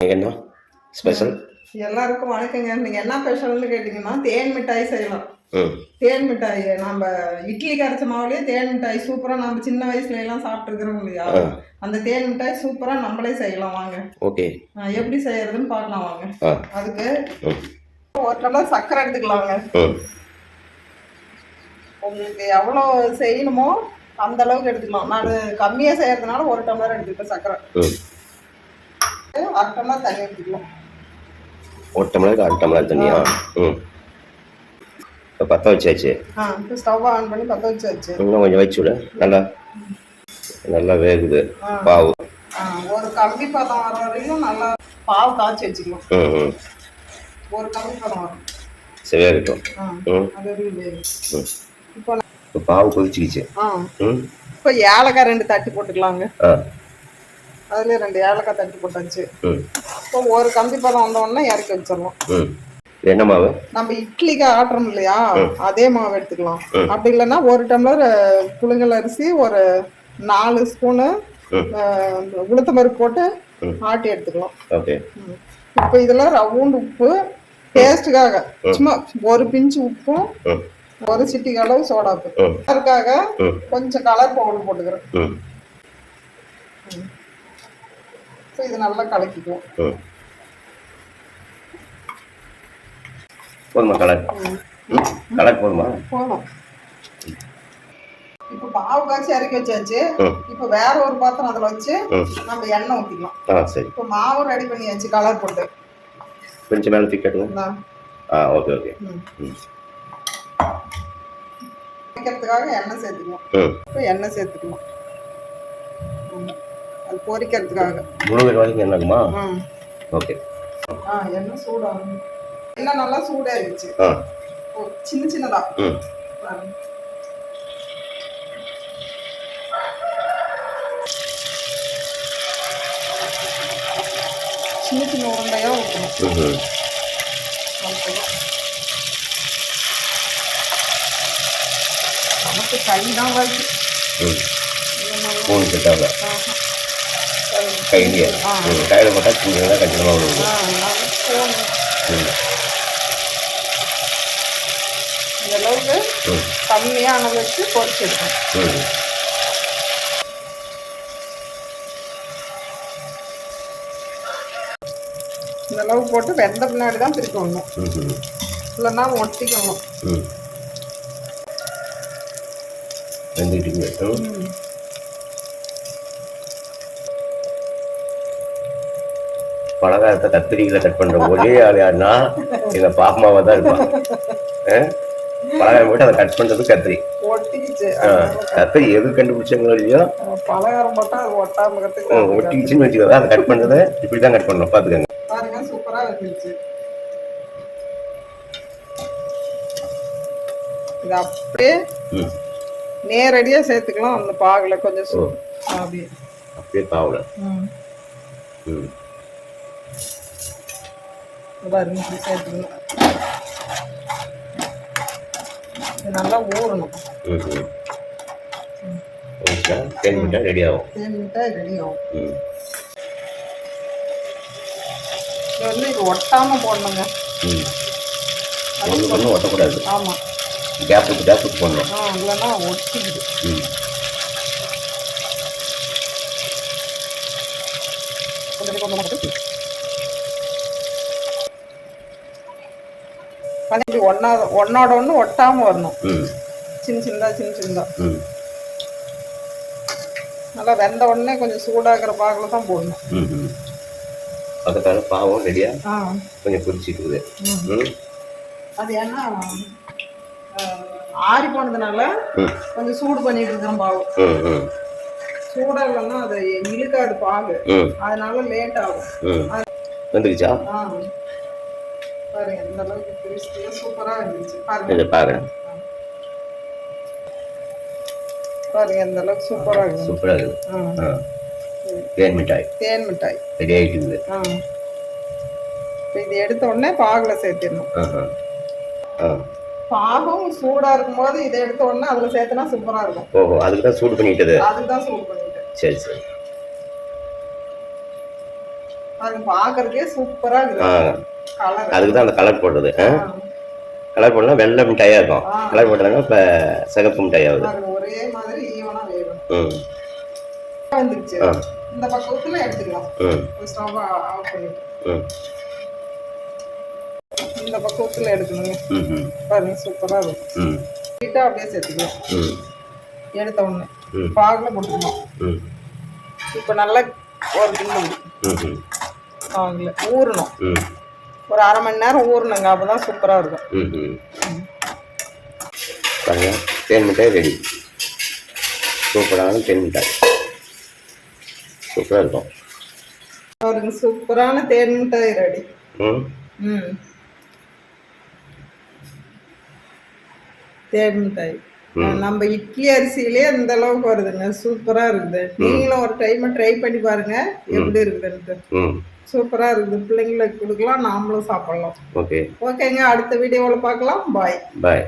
என்ன ஸ்பெஷல் எல்லாருக்கும் வணக்கங்க. நீங்க என்ன ஸ்பெஷல்னு கேட்டீங்கன்னா தேன் மிட்டாய் செய்யலாம். தேன் மிட்டாய் நம்ம இட்லி கரைச்ச மாவுலயே தேன் மிட்டாய் சூப்பரா நம்ம சின்ன வயசுல எல்லாம் சாப்பிட்டுருக்கிறோம் இல்லையா. அந்த தேன் மிட்டாய் சூப்பரா நம்மளே செய்யலாம். வாங்க. ஓகே. எப்படி செய்யறதுன்னு பார்க்கலாம் வாங்க. அதுக்கு ஒரு டம்ளர் சர்க்கரை எடுத்துக்கலாங்க உங்களுக்கு எவ்வளோ செய்யணுமோ அந்த அளவுக்கு எடுத்துக்கலாம். நான் கம்மியாக செய்யறதுனால ஒரு டம்ளர் எடுத்துக்கிட்டேன் சர்க்கரை ம். அரை டம்ளர் தண்ணி எடுத்துக்கலாம் ஒரு டம்ளருக்கு அரை டம்ளர் தண்ணியா? ம். இப்போ பற்ற வச்சாச்சு? ஆ இப்போ ஸ்டவ் ஆன் பண்ணி பற்ற வச்சாச்சு. இன்னும் கொஞ்சம் வச்சு விடு. நல்லா. நல்லா வேகுது. பாவு. ஒரு கம்பி பதம் வர வரைக்கும் நல்லா பாவு காய்ச்சி வச்சுக்கலாம். ம் ஒரு கம்பி பதம் வரும். சரி வேகட்டும் இப்போ பாவு கொதிச்சிக்கிச்சு. இப்போ ஏலக்காய் ரெண்டு தட்டி போட்டுக்கலாங்க. ஆ அதுல ரெண்டு ஏலக்காய் தட்டி போட்டாச்சு. இப்போ ஒரு கம்பி பதம் வந்த உடனே இறக்கி வச்சிடலாம். என்ன மாவு? நம்ம இட்லிக்கு ஆட்டுறோம் இல்லையா? அதே மாவு எடுத்துக்கலாம். அப்படி இல்லைன்னா ஒரு டம்ளர் புழுங்கல் அரிசி ஒரு நாலு ஸ்பூனு. உளுத்த பருப்பு போட்டு. ஆட்டி எடுத்துக்கலாம். இப்போ இதுல ரவுண்டு உப்பு டேஸ்ட்டுக்காக. சும்மா ஒரு பிஞ்சு உப்பும் ஒரு சிட்டிக்கு அளவு சோடாப்பு அதுக்காக கொஞ்சம் கலர் பவுடர் போட்டுக்கிறேன். ஸோ இது நல்லா கலக்கிக்குவோம் ம் போதுமா கலர்? கலர் போதுமா? போதும். இப்போ மாவு காய்ச்சி இறக்கி வச்சாச்சு. இப்போ வேற ஒரு பாத்திரம் அதில் வச்சு நம்ம எண்ணெய் ஊற்றிக்கலாம் ஆ சரி. இப்போ மாவு ரெடி பண்ணியாச்சு கலர் போட்டு. கொஞ்சம் மேலே தூக்கி கட்டுங்க. ஆ ஓகே ஓகே பொரிக்கிறதுக்காக எண்ணெய் சேர்த்துக்கலாம் ம். இப்போ எண்ணெய் சேர்த்துக்கலாம் ம். அது பொரிக்கிறதுக்காக முழுகிற வரைக்கும் என்னக்குமா ஓகே. ஆ எண்ணெய் சூடாகும் எண்ணெய் நல்லா சூடாயிருச்சு. ஓ சின்ன சின்னதா. சின்ன சின்ன உருண்டையா ஊற்றணும் ம் அவ்வளவுதான். நமக்கு கை தான் கிட்டாங்க. ஆஹா. கையிலேயே கையில் போட்டால் சின்னதாக கண்டிப்பாக இந்த அளவுக்கு வச்சு இந்த அளவு போட்டு வெந்த பின்னாடி தான் பிரிக்க விடணும் ம் ம் இல்லைன்னா ஒட்டிக்கணும் ம் வெந்துக்கிட்டு ம் ம். பலகாரத்தை கத்திரிக்கையில் கட் பண்ணுற ஒரே ஆள் யாருன்னா எங்கள் பாப்பாவை தான் இருப்பான்? பலகாரம் போட்டு அதை கட் பண்ணுறது கத்திரி. கத்திரி எது கண்டுபிடிச்சாங்களோ இல்லையோ? ஒட்டிக்கிச்சுன்னு வச்சுக்கோங்க. அதை கட் பண்ணுறதை இப்படி தான் கட் பண்ணணும். பார்த்துக்கோங்க. பாருங்க சூப்பரா வந்துருச்சு. இது அப்படியே ம். நேரடியா சேர்த்துக்கலாம். அந்த பாகுல கொஞ்சம் அப்படியே. அப்படியே பாவல ம். பாருங்க இப்படி சேர்த்துக்கணும் இது நல்லா ஊறணும். ம் ம் ஓகே தேன் மிட்டாய் ரெடி ஆகும். தேன் மிட்டாய் ரெடி ஆகும். இது வந்து இது ஒட்டாம போடணுங்க. ஒன்று ஒன்று ஒட்டக்கூடாது. ஆமா. கேப் விட்டு கேப் விட்டு போடணும். ஆ இல்லைன்னா ஒட்டிக்குது. ம் கொஞ்சம் கொஞ்சம் மட்டும் இப்படி ஒன்னா ஒன்னோட ஒன்று ஒட்டாம வரணும். சின்ன சின்னதா சின்ன சின்னதா. நல்லா வெந்த உடனே கொஞ்சம் சூடாகிற பாகில் தான் போடணும். பக்கத்தால் பாவம் ரெடியாக ஆ. கொஞ்சம் குறிச்சிட்டு அது ஏன்னா ஆறி போனதுனால கொஞ்சம் சூடு பண்ணிட்டு இருக்கிறோம் பாவு ம் ம். சூடா இல்லைன்னா அது இழுக்காது பாகு. அதனால லேட் ஆகும். வந்துருச்சா? ஆ. பாருங்க இந்த அளவுக்கு சூப்பரா இருந்துச்சு. பாருங்க. இதை பாருங்க. இந்த அளவுக்கு சூப்பரா இருக்கு சூப்பராக இருக்குது தேன் மிட்டாய். தேன் மிட்டாய். ரெடி ஆகிட்டு இருக்குது ஆ. இப்போ இது எடுத்த உடனே பாகுல சேர்த்திடணும். பாகும் சூடா இருக்கும்போது இதை எடுத்த உடனே அதுல சேர்த்தனா சூப்பரா இருக்கும். ஓஹோ அதுக்கு தான் சூடு பண்ணிட்டது அதுதான் சூடு பண்ணிட்டேன் சரி சரி. அது பார்க்கறதுக்கே சூப்பரா கலர் அதுக்கு தான் அந்த கலர் போடுறது கலர் போடலாம் வெள்ளை மிட்டாயாக இருக்கும். கலர் போட்டாங்க இப்போ சிகப்பு மிட்டாய் ஆகுது. ஒரே மாதிரி ம். வந்துருச்சு. இந்த பக்கத்துல எடுத்துக்கலாம். ஸ்டவ் ஆஃப் பண்ணிட்டு. இந்த பக்கத்துல எடுக்கணுங்க. பாருங்க சூப்பரா இருக்கும். ம். நீட்டா அப்படியே சேர்த்துக்கலாம். எடுத்த உடனே. பாகில் போட்டுக்கணும். ம். இப்போ நல்லா ஒரு ம் பாகில் ஊறணும். ஒரு அரை மணி நேரம் ஊறணுங்க அப்போ தான் சூப்பராக இருக்கும். பாருங்க தேன் மிட்டாய் ரெடி சூப்பரான தேன் மிட்டாய். சூப்பராக இருக்கும். பாருங்க சூப்பரான தேன் மிட்டாய் ரெடி ம். தேன் மிட்டாய். நம்ம இட்லி அரிசியிலே இந்த அளவுக்கு வருதுங்க. சூப்பரா இருக்குது. நீங்களும் ஒரு டைம் ட்ரை பண்ணி பாருங்க. எப்படி இருக்குதுன்ட்டு சூப்பரா இருக்குது. பிள்ளைங்களுக்கு கொடுக்கலாம் நாமளும் சாப்பிடலாம். ஓகே. ஓகேங்க. அடுத்த வீடியோவில் பார்க்கலாம். பாய் பாய்